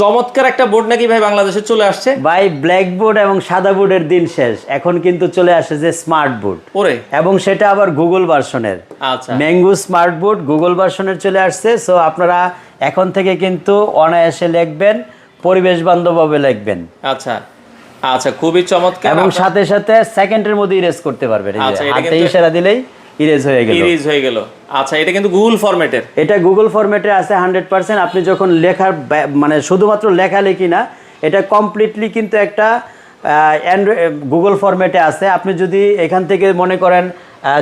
চমৎকার একটা বোর্ড নাকি ভাই বাংলাদেশে চলে আসছে? ভাই ব্ল্যাক বোর্ড এবং সাদা বোর্ডের দিন শেষ। এখন কিন্তু চলে আসে যে স্মার্ট বোর্ড ওরে। এবং সেটা আবার গুগল ভার্সনের আচ্ছা। ম্যাঙ্গো স্মার্ট বোর্ড গুগল ভার্সনের চলে আসছে। সো আপনারা এখন থেকে কিন্তু অনায়াসে লিখবেন পরিবেশ বান্ধব বান্ধবভাবে লিখবেন। আচ্ছা। আচ্ছা খুবই চমৎকার। এবং সাথে সাথে সেকেন্ডের মধ্যে ইরেজ করতে পারবেন। আচ্ছা, হাতে ইশারা দিলেই ইরেজ হয়ে গেল। ইরিজ হয়ে গেল। আচ্ছা এটা কিন্তু গুগল ফরম্যাটের এটা গুগল ফরম্যাটে আছে হান্ড্রেড পার্সেন্ট আপনি যখন লেখার মানে শুধুমাত্র লেখালেখি না এটা কমপ্লিটলি কিন্তু একটা অ্যান্ড্রয়েড গুগল ফরম্যাটে আছে। আপনি যদি এখান থেকে মনে করেন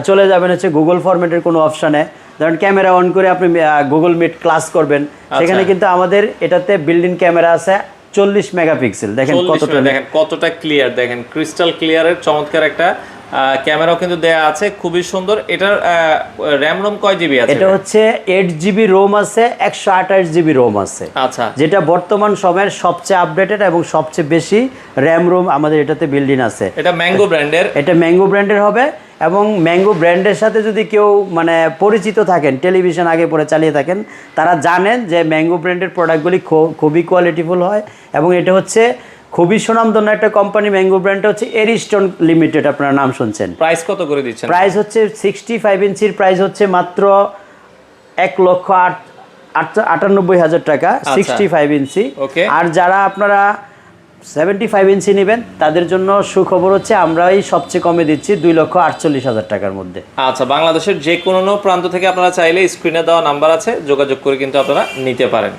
চলে যাবেন হচ্ছে গুগল ফরম্যাটের কোনো অপশানে ধরেন ক্যামেরা অন করে আপনি গুগল মিট ক্লাস করবেন। সেখানে কিন্তু আমাদের এটাতে বিল্ডিং ক্যামেরা আছে চল্লিশ মেগাপিক্সেল দেখেন কতটা দেখেন কতটা ক্লিয়ার দেখেন ক্রিস্টাল ক্লিয়ারের চমৎকার একটা ক্যামেরাও কিন্তু দেয়া আছে খুবই সুন্দর। এটার র্যাম রোম কয় জিবি আছে? এটা হচ্ছে এইট জিবি রোম আছে একশো আঠাশ জিবি রোম আছে। আচ্ছা। যেটা বর্তমান সময়ের সবচেয়ে আপডেটেড এবং সবচেয়ে বেশি র্যাম রোম আমাদের এটাতে বিল্ডিং আছে। এটা ম্যাঙ্গো ব্র্যান্ডের এটা ম্যাঙ্গো ব্র্যান্ডের হবে এবং ম্যাঙ্গো ব্র্যান্ডের সাথে যদি কেউ মানে পরিচিত থাকেন টেলিভিশন আগে পরে চালিয়ে থাকেন তারা জানেন যে ম্যাঙ্গো ব্র্যান্ডের প্রোডাক্টগুলি খুবই কোয়ালিটিফুল হয় এবং এটা হচ্ছে খুবই সুনামধন্য একটা কোম্পানি ম্যাঙ্গো ব্র্যান্ডটা হচ্ছে এরিস্টন লিমিটেড আপনারা নাম শুনছেন। প্রাইস কত করে দিচ্ছেন? প্রাইস হচ্ছে সিক্সটি ফাইভ ইঞ্চির প্রাইস হচ্ছে মাত্র এক লক্ষ আট আট- আটানব্বই হাজার টাকা সিক্সটি ফাইভ ইঞ্চি। Okay. আর যারা আপনারা সেভেন্টি ফাইভ ইঞ্চি নেবেন তাদের জন্য সুখবর হচ্ছে আমরাই সবচেয়ে কমে দিচ্ছি দুই লক্ষ আটচল্লিশ হাজার টাকার মধ্যে। আচ্ছা বাংলাদেশের যে কোনো প্রান্ত থেকে আপনারা চাইলে স্ক্রিনে দেওয়া নাম্বার আছে যোগাযোগ করে কিন্তু আপনারা নিতে পারেন।